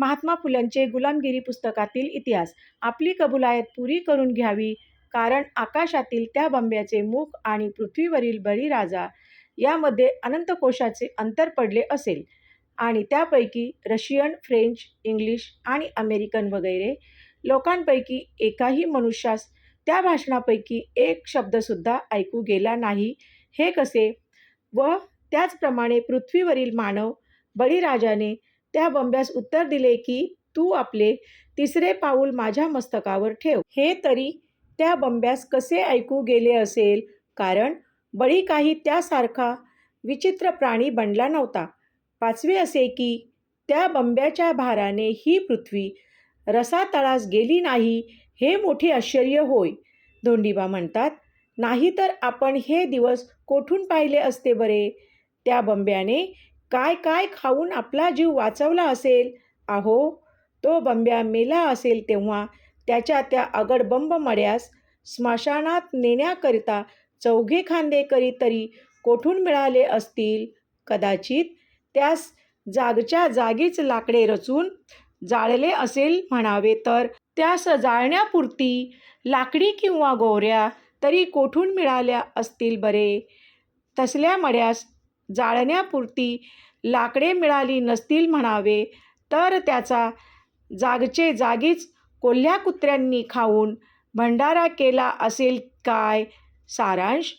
महात्मा फुल्यांचे गुलामगिरी पुस्तकातील इतिहास. आपली कबुलायत पुरी करून घ्यावी कारण आकाशातील त्या बंब्याचे मुख आणि पृथ्वीवरील बळीराजा यामध्ये अनंत कोशाचे अंतर पडले असेल. आणि त्यापैकी रशियन फ्रेंच इंग्लिश आणि अमेरिकन वगैरे लोकांपैकी एकाही मनुष्यास त्या भाषणापैकी एक शब्दसुद्धा ऐकू गेला नाही. हे कसे? व त्याचप्रमाणे पृथ्वीवरील मानव बळीराजाने त्या बंब्यास उत्तर दिले की तू आपले तिसरे पाऊल माझ्या मस्तकावर ठेव. हे तरी त्या बंब्यास कसे ऐकू गेले असेल? कारण बळी काही त्यासारखा विचित्र प्राणी बनला नव्हता. पाचवे असे की त्या बंब्याच्या भाराने ही पृथ्वी रसातळास गेली नाही हे मोठे आश्चर्य होय. धोंडीबा म्हणतात नाहीतर आपण हे दिवस कोठून पाहिले असते बरे? त्या बंब्याने काय काय खाऊन आपला जीव वाचवला असेल? आहो तो बंब्या मेला असेल तेव्हा त्याच्या त्या अगडबंब मड्यास स्मशानात नेण्याकरिता चौघे खांदेकरी तरी कोठून मिळाले असतील? कदाचित त्यास जागच्या जागीच लाकडे रचून जाळले असेल म्हणावे तर त्यास जाळण्यापुरती लाकडी किंवा गोऱ्या तरी कोठून मिळाल्या असतील बरे? तसल्या मड्यास जाळण्यापुरती लाकडे मिळाली नसतील म्हणावे तर त्याचा जागचे जागीच कोल्ह्या कुत्र्यांनी खाऊन भंडारा केला असेल काय? सारांश?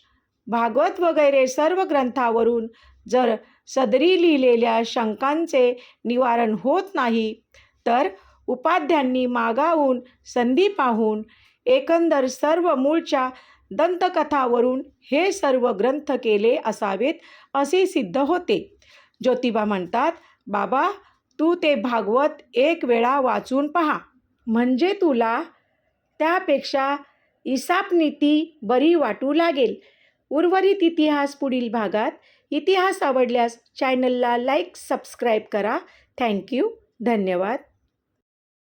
भागवत वगैरे सर्व ग्रंथावरून जर सदरी लिहिलेल्या शंकांचे निवारण होत नाही तर उपाध्यांनी मागाहून संधी पाहून एकंदर सर्व मूळच्या दंतकथावरून हे सर्व ग्रंथ केले असावेत असे सिद्ध होते. ज्योतिबा म्हणतात बाबा तू ते भागवत एक वेळा वाचून पहा. म्हणजे तुला त्यापेक्षा इसापनीती बरी वाटू लागेल. उर्वरित इतिहास पुढील भागात. इतिहास आवडल्यास चॅनलला लाईक सबस्क्राईब करा. थँक्यू. धन्यवाद.